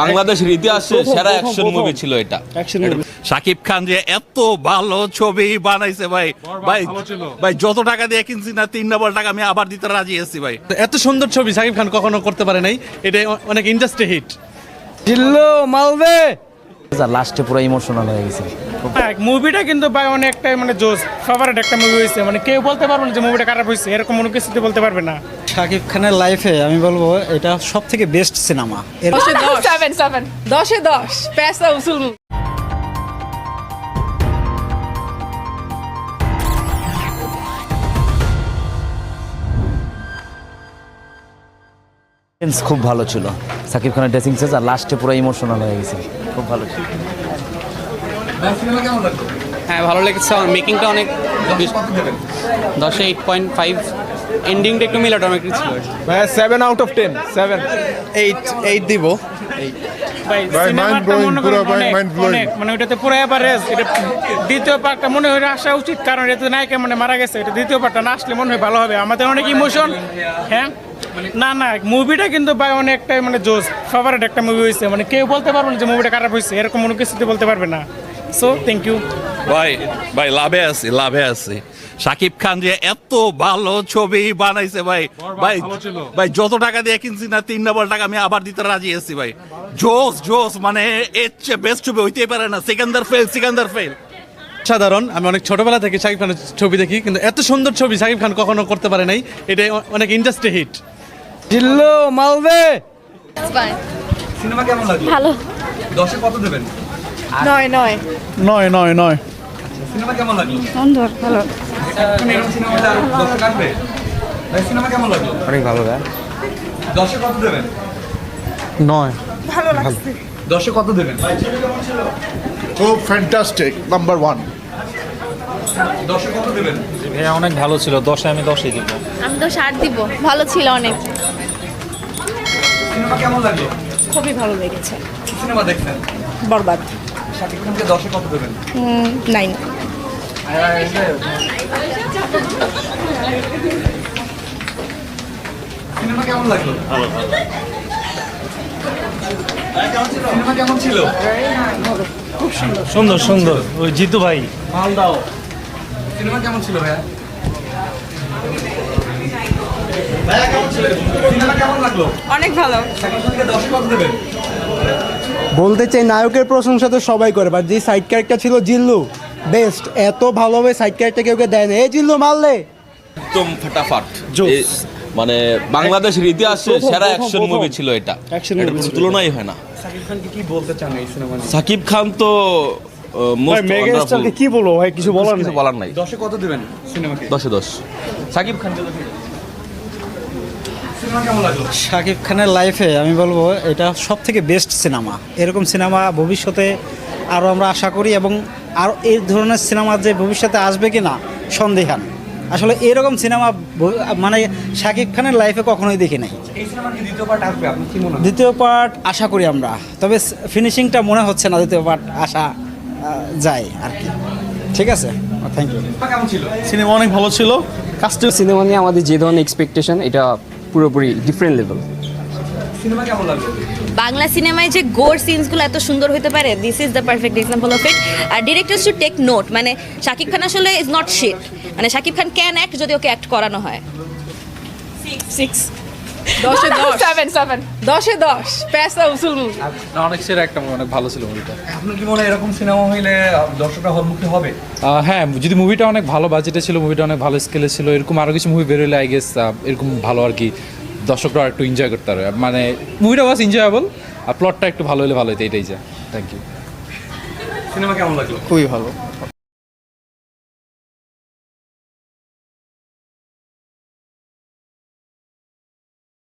বাংলাদেশের ইতিহাসে সেরা অ্যাকশন মুভি ছিল এটা। সাকিব খান যে এত ভালো ছবি বানাইছে ভাই ভাই ভাই যত টাকা দিয়ে কিনছি না তিন নম্বর টাকা আমি আবার দিতে রাজি আছি ভাই। এত সুন্দর ছবি সাকিব খান কখনো করতে পারে নাই এটা অনেক ইন্ডাস্ট্রি হিট জিল্লু মালবে! লাস্টে পুরো ইমোশনাল হয়ে গেছে। মুভিটা কিন্তু ভাই অনেকটাই মানে জোস ফেভারিট একটা মুভি হয়েছে মানে কেউ বলতে পারবে না যে মুভিটা খারাপ হয়েছে এরকম কোনো কিছুতে বলতে পারবে না। শাকিব খানের লাইফে আমি বলব এটা সব থেকে বেস্ট সিনেমা দশে দশ। সেভেন সেভেন দশে দশ। পেসা উসুল সেন্স খুব ভালো ছিল। সাকিব খানের ড্রেসিং সেন্স আর লাস্টে পুরো ইমোশনাল হয়ে গেছে। খুব ভালো ছিল। হ্যাঁ ভালো লেগেছে। আমার মেকিংটা অনেক দশে এইট পয়েন্ট ফাইভ এন্ডিংটা একটু মিলাটা অনেক ছিল। Seven out of ten seven eight eight দিব। ভাই ভাই, মনে ভাই, মানে ওইটাতে পুরো এভারেজ এটা দ্বিতীয় পার্টটা মনে হয় আসা উচিত কারণ এতে নায়িকা মানে মারা গেছে এটা দ্বিতীয় পার্টটা না আসলে মনে হয় ভালো হবে। আমাদের অনেক ইমোশন হ্যাঁ? না না মুভিটা কিন্তু ভাই অনেকটাই মানে জোস ফেভারিট একটা মুভি হয়েছে মানে কেউ বলতে পারবে না যে মুভিটা খারাপ হয়েছে এরকম কোনো কিছুতে বলতে পারবে না। সো থ্যাংক ইউ ভাই ভাই লাভে আছি লাভে আছি। সাকিব খান যে এত ভালো ছবি বানাইছে ভাই। ভাই ভাই যত টাকা দিয়ে কিনছি না তিন নম্বর টাকা আমি আবার দিতে রাজি আছি ভাই। জোস জোস মানে এর চেয়ে বেস্ট ছবি হইতেই পারে না। সিকান্দার ফেল সিকান্দার ফেল সাধারণ আমি অনেক ছোটবেলা থেকে সাকিব খানের ছবি দেখি কিন্তু এত সুন্দর ছবি সাকিব খান কখনো করতে পারে নাই। এটা অনেক ইন্ডাস্ট্রি হিট জিল্লু মালবে ভালো। দশে কত দেবেন? নয় নয়। নয় নয় নয়। সিনেমা কেমন লাগল? সুন্দর ভালো। দশে অনেক ভালো ভাই। দশে কত দেবেন? নয়। দশে কত দেবেন? খুব ফ্যান্টাস্টিক নাম্বার ওয়ান দশে কত দেবেন? অনেক ভালো ছিল। দশে আমি দশই দিব। আমি তো ষাট দিব। ভালো ছিল অনেক। সিনেমা কেমন লাগল? খুবই ভালো লেগেছে। সিনেমা দেখছেন বরবাদ। শাকিব খানকে দশে কত দেবেন? নাইন সিনেমা কেমন লাগল? সিনেমা কেমন ছিল? সুন্দর। সুন্দর ওই জিতু ভাই। মাল দাও সিনেমা কেমন ছিল ভাইয়া? কেমন ছিল? সিনেমা কেমন লাগল? অনেক ভালো। কত দেবেন বলতে চাই নায়কের প্রশংসা তো সবাই করে বাট যে সাইড ক্যারেক্টার ছিল জিল্লু বেস্ট এত ভালোভাবে সাইড ক্যারেক্টার কেউ কে দেয় না এই জিল্লু মারলে। একদম ফাটাফাট। এ- মানে বাংলাদেশের ইতিহাসে সেরা অ্যাকশন মুভি ছিল এটা। তুলনাই হয় না। শাকিব খানকে কি বলতে চান এই সিনেমা নিয়ে? সাকিব খান তো কি বলব ভাই? কিছু বলার কিছু বলার নাই। দশে কত দেবেন সিনেমাকে দশে দশ। সাকিব খান শাকিব খানের লাইফে আমি বলব এটা সব থেকে বেস্ট সিনেমা এরকম সিনেমা ভবিষ্যতে আরও আমরা আশা করি এবং আরও এই ধরনের সিনেমা যে ভবিষ্যতে আসবে কি না সন্দেহান। আসলে এরকম সিনেমা মানে শাকিব খানের লাইফে কখনোই দেখি নাই। এই সিনেমার কি দ্বিতীয় পার্ট আসবে? আপনি কি দ্বিতীয় পার্ট আশা করি আমরা। তবে ফিনিশিংটা মনে হচ্ছে না দ্বিতীয় পার্ট আসা আহ, যায় আর কি। ঠিক আছে? থ্যাংক ইউ সিনেমা কেমন ছিল? সিনেমা অনেক ভালো ছিল। কাস্টে সিনেমা নিয়ে আমাদের যে ধরনের এক্সপেকটেশন এটা পুরোপুরি ডিফারেন্ট লেভেল সিনেমা কেমন লাগল? বাংলা সিনেমায় যে গোর সিনসগুলো এত সুন্দর হতে পারে this is the perfect example of it R directors to take note মানে শাকিব খান আসলে ইজ নট শিট মানে শাকিব খান ক্যান অ্যাক্ট যদি ওকে অ্যাক্ট করানো হয়। সিক্স দশে দশ। সেভেন সেভেন দশে দশ। পেসা উসুল। অনেক সেরা একটা অনেক ভালো ছিল মুভিটা আপনার কি মনে হয় এরকম সিনেমা হইলে দর্শকরা হলমুখী হবে? হ্যাঁ যদি মুভিটা অনেক ভালো বাজেটে ছিল মুভিটা অনেক ভালো স্কেলে ছিল এরকম আরও কিছু মুভি বেরোলে আই গেস এরকম ভালো আর কি দর্শকরা একটু এনজয় করতে পারবে। মানে মুভিটা ওয়াজ এনজয়েবল আর প্লটটা একটু ভালো হলে ভালো হতো এটাই যা। থ্যাংক ইউ সিনেমা কেমন লাগল? খুবই ভালো।